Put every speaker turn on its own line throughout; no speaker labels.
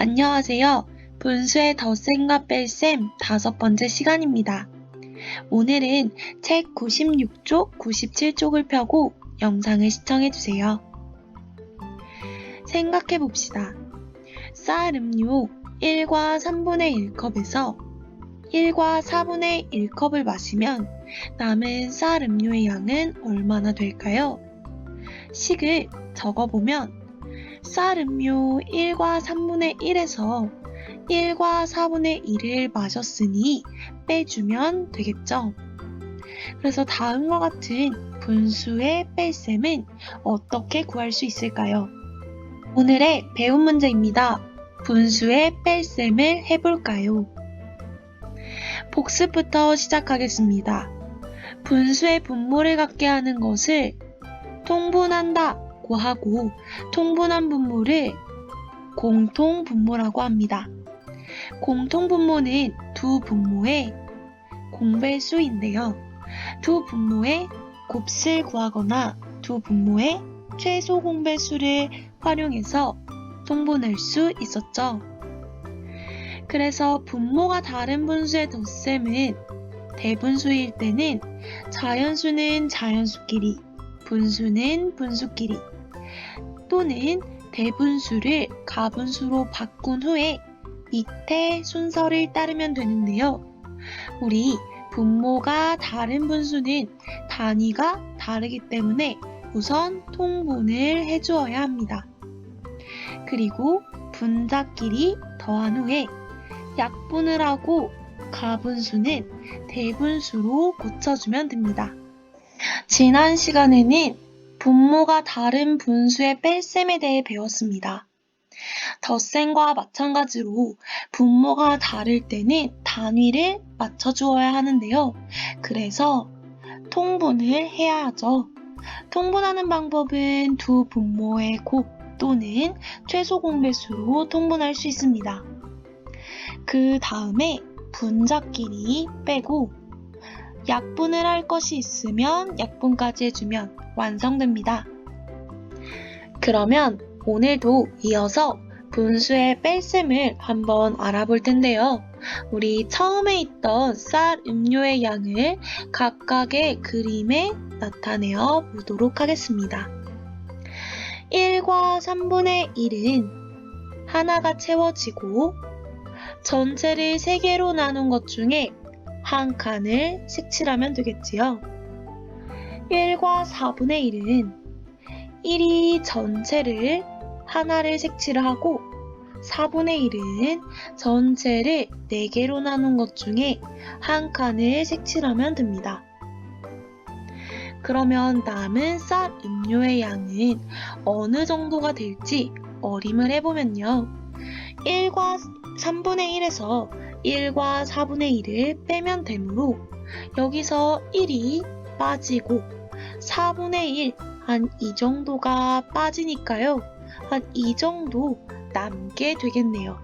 안녕하세요. 분수의 덧셈과 뺄셈 다섯 번째 시간입니다. 오늘은 책 96쪽, 97쪽을 펴고 영상을 시청해주세요. 생각해 봅시다. 쌀 음료 1과 3분의 1컵에서 1과 4분의 1컵을 마시면 남은 쌀 음료의 양은 얼마나 될까요? 식을 적어보면 쌀 음료 1과 3분의 1에서 1과 4분의 1을 마셨으니 빼주면 되겠죠. 그래서 다음과 같은 분수의 뺄셈은 어떻게 구할 수 있을까요? 오늘의 배운 문제입니다. 분수의 뺄셈을 해볼까요? 복습부터 시작하겠습니다. 분수의 분모를 갖게 하는 것을 통분한다 고 하고 통분한 분모를 공통 분모라고 합니다. 공통 분모는 두 분모의 공배수인데요. 두 분모의 곱슬 구하거나 두 분모의 최소 공배수를 활용해서 통분할 수 있었죠. 그래서 분모가 다른 분수의 덧셈은 대분수일 때는 자연수는 자연수끼리, 분수는 분수끼리, 또는 대분수를 가분수로 바꾼 후에 밑에 순서를 따르면 되는데요. 우리 분모가 다른 분수는 단위가 다르기 때문에 우선 통분을 해주어야 합니다. 그리고 분자끼리 더한 후에 약분을 하고 가분수는 대분수로 고쳐주면 됩니다. 지난 시간에는 분모가 다른 분수의 뺄셈에 대해 배웠습니다. 덧셈과 마찬가지로 분모가 다를 때는 단위를 맞춰주어야 하는데요. 그래서 통분을 해야 하죠. 통분하는 방법은 두 분모의 곱 또는 최소 공배수로 통분할 수 있습니다. 그 다음에 분자끼리 빼고 약분을 할 것이 있으면 약분까지 해주면 완성됩니다. 그러면 오늘도 이어서 분수의 뺄셈을 한번 알아볼 텐데요. 우리 처음에 있던 쌀 음료의 양을 각각의 그림에 나타내어 보도록 하겠습니다. 1과 3분의 1은 하나가 채워지고 전체를 3개로 나눈 것 중에 한 칸을 색칠하면 되겠지요. 1과 4분의 1은 1이 전체를 하나를 색칠을 하고 4분의 1은 전체를 4개로 나눈 것 중에 한 칸을 색칠하면 됩니다. 그러면 남은 쌀 음료의 양은 어느 정도가 될지 어림을 해보면요. 1과 3분의 1에서 1과 4분의 1을 빼면 되므로 여기서 1이 빠지고 4분의 1, 한 이 정도가 빠지니까요. 한 이 정도 남게 되겠네요.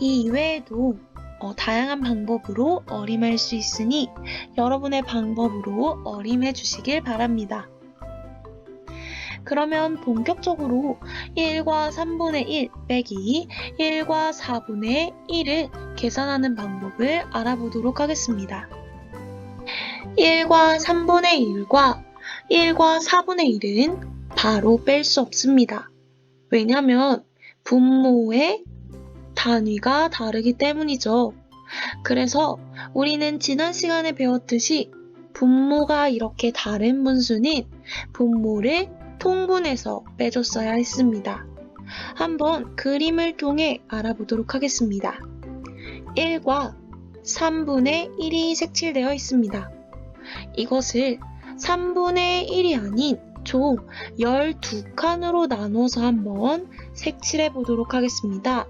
이 이외에도 어, 다양한 방법으로 어림할 수 있으니 여러분의 방법으로 어림해 주시길 바랍니다. 그러면 본격적으로 1과 3분의 1 빼기 1과 4분의 1을 계산하는 방법을 알아보도록 하겠습니다. 1과 3분의 1과 1과 4분의 1은 바로 뺄 수 없습니다. 왜냐하면 분모의 단위가 다르기 때문이죠. 그래서 우리는 지난 시간에 배웠듯이 분모가 이렇게 다른 분수는 분모를 통분해서 빼줬어야 했습니다. 한번 그림을 통해 알아보도록 하겠습니다. 1과 3분의 1이 색칠되어 있습니다. 이것을 3분의 1이 아닌 총 12칸으로 나눠서 한번 색칠해 보도록 하겠습니다.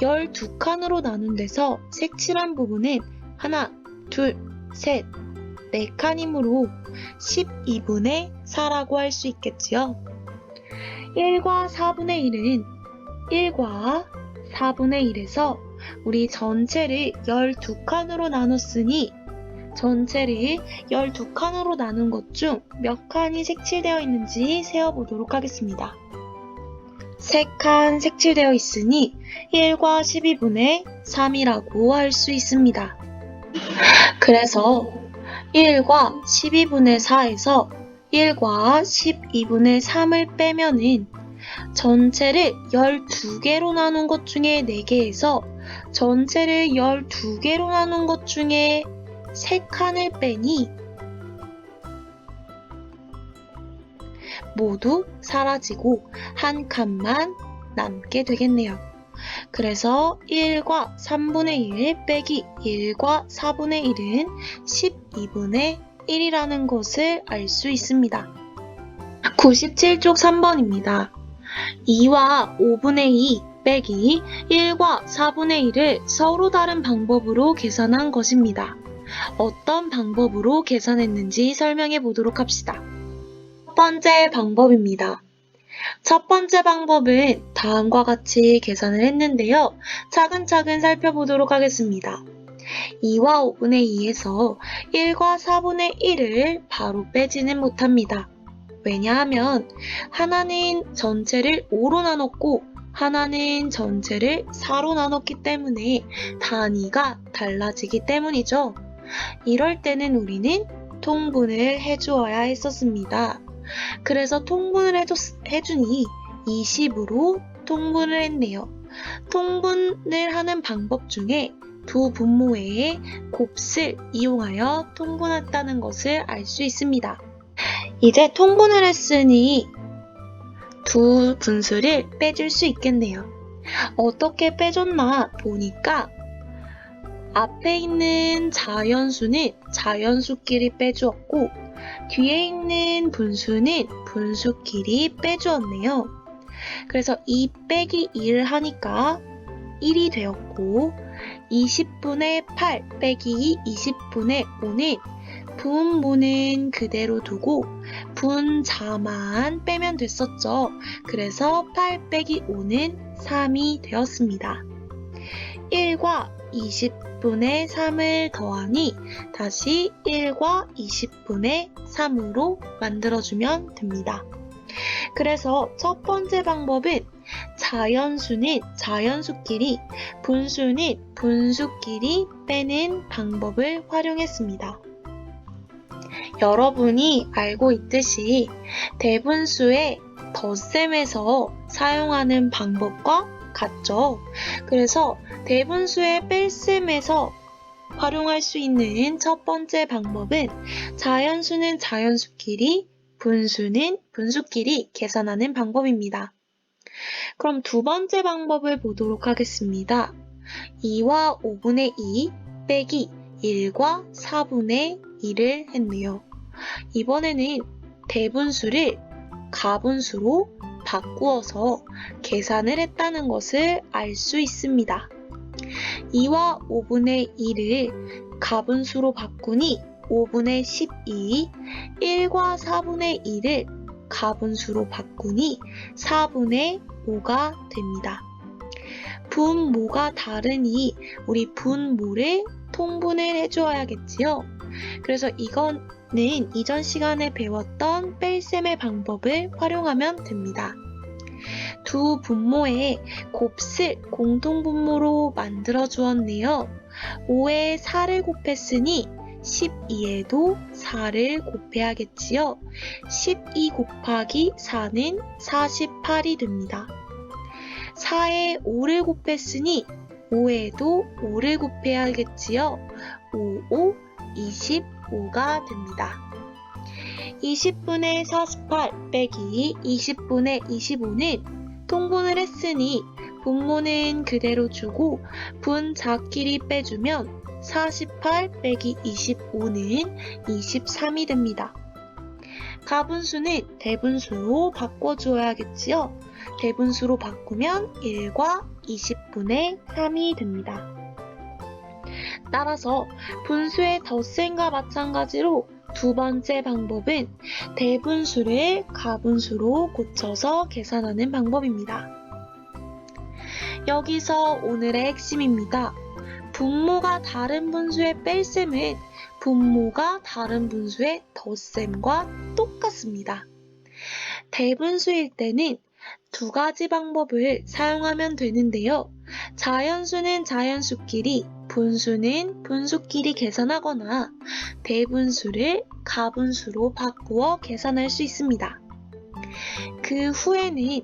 12칸으로 나눈 데서 색칠한 부분은 하나, 둘, 셋, 네 칸이므로 12분의 4라고 할 수 있겠지요. 1과 4분의 1은 1과 4분의 1에서 우리 전체를 12칸으로 나눴으니 전체를 12칸으로 나눈 것 중 몇 칸이 색칠되어 있는지 세어보도록 하겠습니다. 3칸 색칠되어 있으니 1과 12분의 3이라고 할 수 있습니다. 그래서 1과 12분의 4에서 1과 12분의 3을 빼면은 전체를 12개로 나눈 것 중에 4개에서 전체를 12개로 나눈 것 중에 3칸을 빼니 모두 사라지고 한 칸만 남게 되겠네요. 그래서 1과 3분의 1 빼기 1과 4분의 1은 12분의 1이라는 것을 알 수 있습니다. 97쪽 3번입니다. 2와 5분의 2 빼기 1과 4분의 1을 서로 다른 방법으로 계산한 것입니다. 어떤 방법으로 계산했는지 설명해 보도록 합시다. 첫 번째 방법입니다. 첫 번째 방법은 다음과 같이 계산을 했는데요. 차근차근 살펴보도록 하겠습니다. 2와 5분의 2에서 1과 4분의 1을 바로 빼지는 못합니다. 왜냐하면 하나는 전체를 5로 나눴고 하나는 전체를 4로 나눴기 때문에 단위가 달라지기 때문이죠. 이럴 때는 우리는 통분을 해주어야 했었습니다. 그래서 통분을 해줬, 해주니 20으로 통분을 했네요. 통분을 하는 방법 중에 두 분모의 곱을 이용하여 통분했다는 것을 알 수 있습니다. 이제 통분을 했으니 두 분수를 빼줄 수 있겠네요. 어떻게 빼줬나 보니까 앞에 있는 자연수는 자연수끼리 빼주었고 뒤에 있는 분수는 분수끼리 빼주었네요. 그래서 2 빼기 1을 하니까 1이 되었고 20분의 8 빼기 20분의 5는 분모는 그대로 두고 분자만 빼면 됐었죠. 그래서 8 빼기 5는 3이 되었습니다. 1과 20분의 3을 더하니 다시 1과 20분의 3으로 만들어주면 됩니다. 그래서 첫 번째 방법은 자연수는 자연수끼리, 분수는 분수끼리 빼는 방법을 활용했습니다. 여러분이 알고 있듯이 대분수의 덧셈에서 사용하는 방법과 같죠. 그래서 대분수의 뺄셈에서 활용할 수 있는 첫 번째 방법은 자연수는 자연수끼리, 분수는 분수끼리 계산하는 방법입니다. 그럼 두 번째 방법을 보도록 하겠습니다. 2와 5분의 2 빼기 1과 4분의 2를 했네요. 이번에는 대분수를 가분수로 바꾸어서 계산을 했다는 것을 알 수 있습니다. 2와 5분의 2를 가분수로 바꾸니 5분의 12, 1과 4분의 2를 가분수로 바꾸니 4분의 5가 됩니다. 분모가 다르니 우리 분모를 통분을 해주어야겠지요. 그래서 이거는 이전 시간에 배웠던 뺄셈의 방법을 활용하면 됩니다. 두 분모의 곱을 공통분모로 만들어 주었네요. 5에 4를 곱했으니 12에도 4를 곱해야겠지요. 12 곱하기 4는 48이 됩니다. 4에 5를 곱했으니 5에도 5를 곱해야겠지요. 5, 5, 25가 됩니다. 20분의 48 빼기 20분의 25는 통분을 했으니 분모는 그대로 주고 분자끼리 빼주면 48 빼기 25는 23이 됩니다. 가분수는 대분수로 바꿔줘야겠지요. 대분수로 바꾸면 1과 20분의 3이 됩니다. 따라서 분수의 덧셈과 마찬가지로 두 번째 방법은 대분수를 가분수로 고쳐서 계산하는 방법입니다. 여기서 오늘의 핵심입니다. 분모가 다른 분수의 뺄셈은 분모가 다른 분수의 덧셈과 똑같습니다. 대분수일 때는 두 가지 방법을 사용하면 되는데요. 자연수는 자연수끼리, 분수는 분수끼리 계산하거나 대분수를 가분수로 바꾸어 계산할 수 있습니다. 그 후에는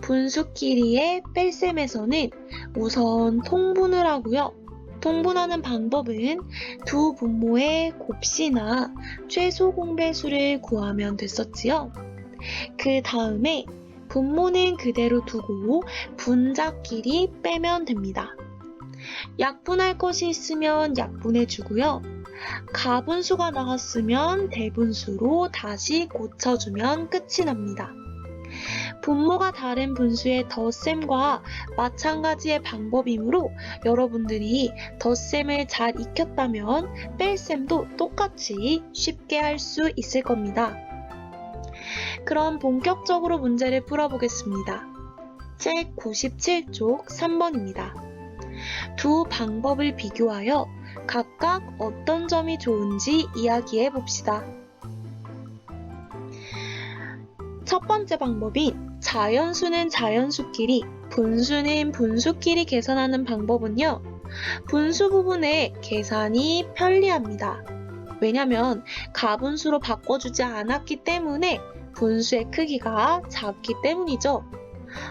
분수끼리의 뺄셈에서는 우선 통분을 하고요. 통분하는 방법은 두 분모의 곱씨나 최소 공배수를 구하면 됐었지요. 그 다음에 분모는 그대로 두고 분자끼리 빼면 됩니다. 약분할 것이 있으면 약분해 주고요. 가분수가 나왔으면 대분수로 다시 고쳐주면 끝이 납니다. 분모가 다른 분수의 덧셈과 마찬가지의 방법이므로 여러분들이 덧셈을 잘 익혔다면 뺄셈도 똑같이 쉽게 할 수 있을 겁니다. 그럼 본격적으로 문제를 풀어보겠습니다. 책 97쪽 3번입니다. 두 방법을 비교하여 각각 어떤 점이 좋은지 이야기해 봅시다. 첫 번째 방법인 자연수는 자연수끼리, 분수는 분수끼리 계산하는 방법은요. 분수 부분의 계산이 편리합니다. 왜냐면 가분수로 바꿔주지 않았기 때문에 분수의 크기가 작기 때문이죠.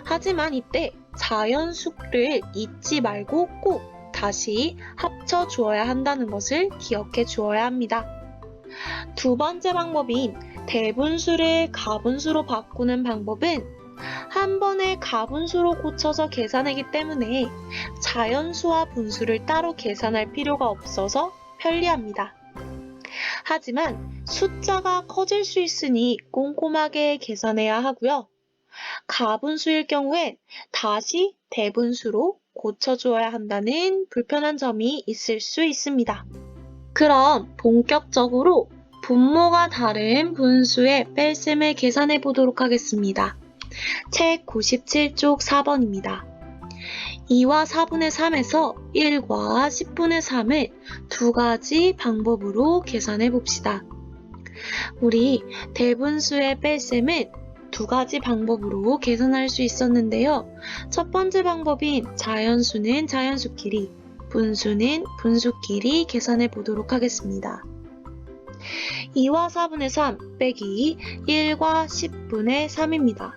하지만 이때 자연수를 잊지 말고 꼭 다시 합쳐 주어야 한다는 것을 기억해 주어야 합니다. 두 번째 방법인 대분수를 가분수로 바꾸는 방법은 한 번에 가분수로 고쳐서 계산하기 때문에 자연수와 분수를 따로 계산할 필요가 없어서 편리합니다. 하지만 숫자가 커질 수 있으니 꼼꼼하게 계산해야 하고요. 가분수일 경우엔 다시 대분수로 고쳐주어야 한다는 불편한 점이 있을 수 있습니다. 그럼 본격적으로 분모가 다른 분수의 뺄셈을 계산해 보도록 하겠습니다. 책 97쪽 4번입니다. 2와 4분의 3에서 1과 10분의 3을 두 가지 방법으로 계산해 봅시다. 우리 대분수의 뺄셈은 두 가지 방법으로 계산할 수 있었는데요. 첫 번째 방법인 자연수는 자연수끼리, 분수는 분수끼리 계산해 보도록 하겠습니다. 2와 4분의 3 빼기 1과 10분의 3입니다.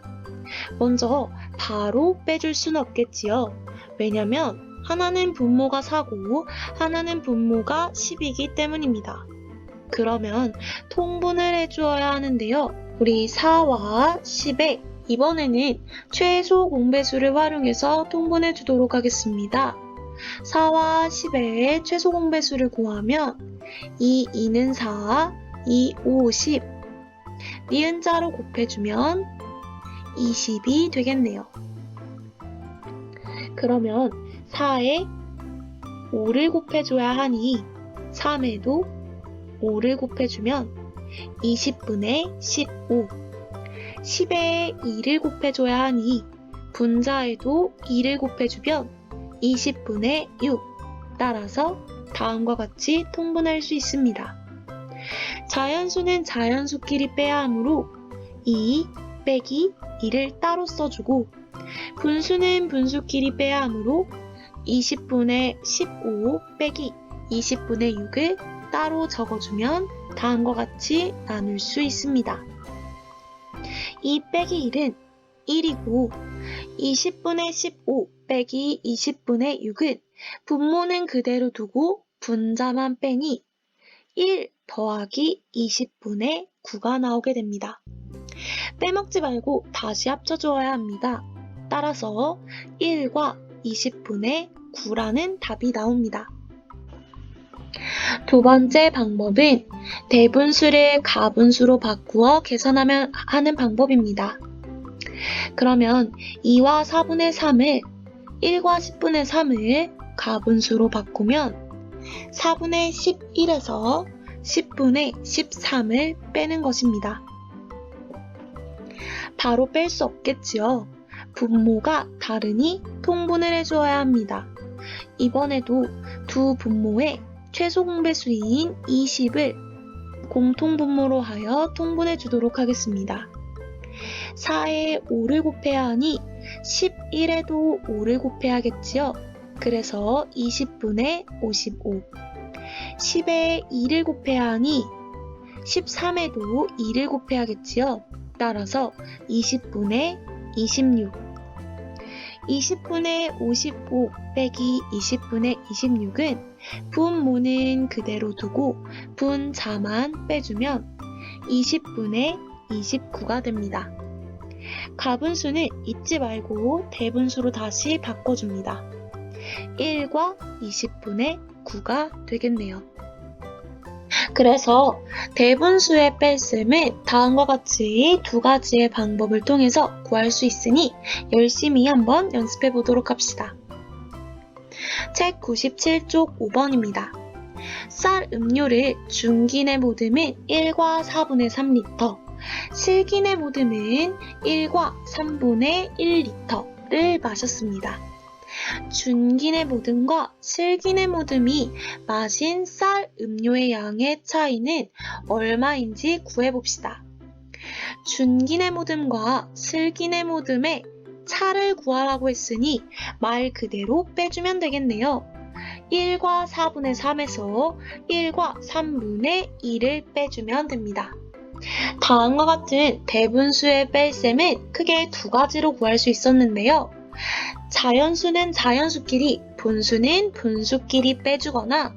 먼저 바로 빼줄 수는 없겠지요. 왜냐면 하나는 분모가 4고 하나는 분모가 10이기 때문입니다. 그러면 통분을 해주어야 하는데요. 우리 4와 10에 이번에는 최소 공배수를 활용해서 통분해 주도록 하겠습니다. 4와 10의 최소 공배수를 구하면 2, 2는 4, 2, 5, 10 니은 자로 곱해주면 20이 되겠네요. 그러면 4에 5를 곱해줘야 하니 3에도 5를 곱해주면 20분의 15 10에 2를 곱해줘야 하니 분자에도 2를 곱해주면 20분의 6 따라서 다음과 같이 통분할 수 있습니다. 자연수는 자연수끼리 빼야 하므로 2 빼기 2를 따로 써주고 분수는 분수끼리 빼야 하므로 20분의 15 빼기 20분의 6을 따로 적어주면 다음과 같이 나눌 수 있습니다. 2 빼기 1은 1이고 20분의 15 빼기 20분의 6은 분모는 그대로 두고 분자만 빼니 1 더하기 20분의 9가 나오게 됩니다. 빼먹지 말고 다시 합쳐줘야 합니다. 따라서 1과 20분의 9라는 답이 나옵니다. 두 번째 방법은 대분수를 가분수로 바꾸어 계산하면 하는 방법입니다. 그러면 2와 4분의 3을 1과 10분의 3을 가분수로 바꾸면 4분의 11에서 10분의 13을 빼는 것입니다. 바로 뺄 수 없겠지요. 분모가 다르니 통분을 해주어야 합니다. 이번에도 두 분모의 최소 공배수인 20을 공통분모로 하여 통분해 주도록 하겠습니다. 4에 5를 곱해야 하니 11에도 5를 곱해야겠지요. 그래서 20분의 55. 10에 2를 곱해야 하니 13에도 2를 곱해야겠지요. 따라서 20분의 26. 20분의 55 빼기 20분의 26은 분모는 그대로 두고 분자만 빼주면 20분의 29가 됩니다. 가분수는 잊지 말고 대분수로 다시 바꿔줍니다. 1과 20분의 9가 되겠네요. 그래서 대분수의 뺄셈은 다음과 같이 두 가지의 방법을 통해서 구할 수 있으니 열심히 한번 연습해 보도록 합시다. 책 97쪽 5번입니다. 쌀 음료를 중기내 모듬은 1과 4분의 3리터, 실기내 모듬은 1과 3분의 1리터를 마셨습니다. 준기내 모듬과 실기내 모듬이 마신 쌀 음료의 양의 차이는 얼마인지 구해봅시다. 준기내 모듬과 실기내 모듬의 차를 구하라고 했으니 말 그대로 빼주면 되겠네요. 1과 4분의 3에서 1과 3분의 2를 빼주면 됩니다. 다음과 같은 대분수의 뺄셈은 크게 두 가지로 구할 수 있었는데요. 자연수는 자연수끼리, 분수는 분수끼리 빼주거나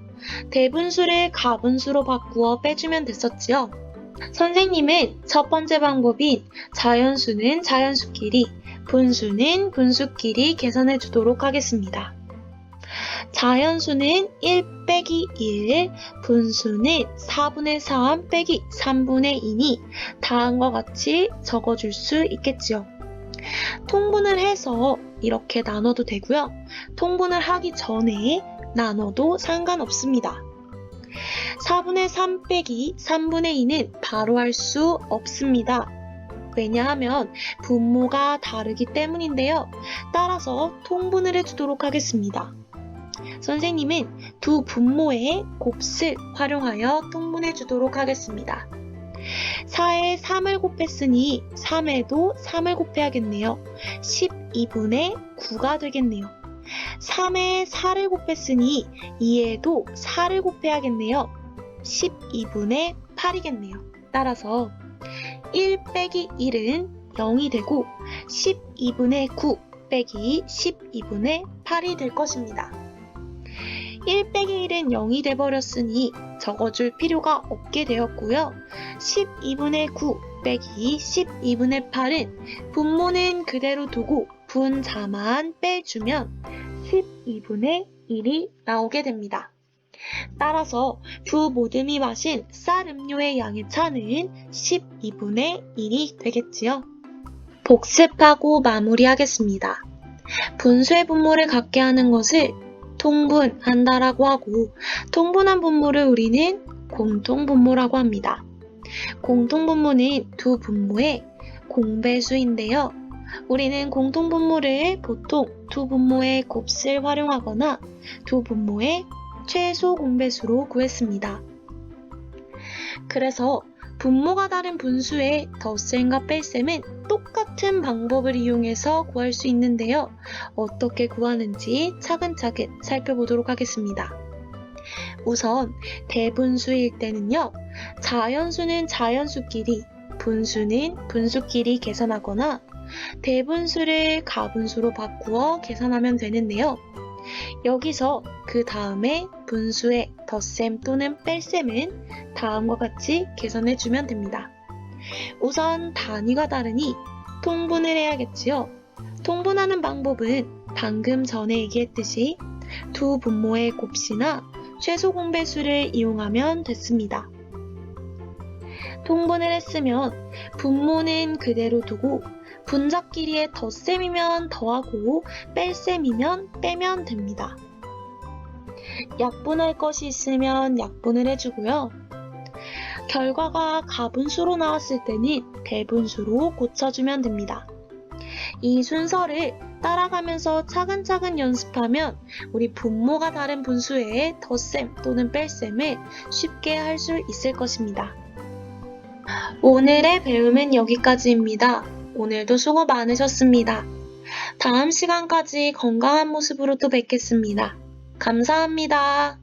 대분수를 가분수로 바꾸어 빼주면 됐었지요. 선생님은 첫 번째 방법인 자연수는 자연수끼리, 분수는 분수끼리 계산해 주도록 하겠습니다. 자연수는 1 빼기 1, 분수는 4분의 3 빼기 3분의 2니 다음과 같이 적어줄 수 있겠지요. 통분을 해서 이렇게 나눠도 되고요. 통분을 하기 전에 나눠도 상관없습니다. 4분의 3 빼기 3분의 2는 바로 할 수 없습니다. 왜냐하면 분모가 다르기 때문인데요. 따라서 통분을 해주도록 하겠습니다. 선생님은 두 분모의 곱을 활용하여 통분해 주도록 하겠습니다. 4에 3을 곱했으니 3에도 3을 곱해야겠네요. 12분의 9가 되겠네요. 3에 4를 곱했으니 2에도 4를 곱해야겠네요. 12분의 8이겠네요. 따라서 1 빼기 1은 0이 되고 12분의 9 빼기 12분의 8이 될 것입니다. 1 빼기 1은 0이 돼버렸으니 적어줄 필요가 없게 되었고요. 12분의 9 빼기 12분의 8은 분모는 그대로 두고 분자만 빼주면 12분의 1이 나오게 됩니다. 따라서 두 모듬이 마신 쌀 음료의 양의 차는 12분의 1이 되겠지요. 복습하고 마무리하겠습니다. 분수의 분모를 갖게 하는 것을 통분한다라고 하고 통분한 분모를 우리는 공통분모라고 합니다. 공통분모는 두 분모의 공배수인데요. 우리는 공통분모를 보통 두 분모의 곱을 활용하거나 두 분모의 최소 공배수로 구했습니다. 그래서 분모가 다른 분수의 덧셈과 뺄셈은 똑같은 방법을 이용해서 구할 수 있는데요. 어떻게 구하는지 차근차근 살펴보도록 하겠습니다. 우선 대분수일 때는요. 자연수는 자연수끼리, 분수는 분수끼리 계산하거나 대분수를 가분수로 바꾸어 계산하면 되는데요. 여기서 그 다음에 분수의 덧셈 또는 뺄셈은 다음과 같이 계산해 주면 됩니다. 우선 단위가 다르니 통분을 해야겠지요. 통분하는 방법은 방금 전에 얘기했듯이 두 분모의 곱이나 최소 공배수를 이용하면 됐습니다. 통분을 했으면 분모는 그대로 두고 분자끼리의 덧셈이면 더하고 뺄셈이면 빼면 됩니다. 약분할 것이 있으면 약분을 해주고요. 결과가 가분수로 나왔을 때는 대분수로 고쳐주면 됩니다. 이 순서를 따라가면서 차근차근 연습하면 우리 분모가 다른 분수의 덧셈 또는 뺄셈을 쉽게 할 수 있을 것입니다. 오늘의 배움은 여기까지입니다. 오늘도 수고 많으셨습니다. 다음 시간까지 건강한 모습으로 또 뵙겠습니다. 감사합니다.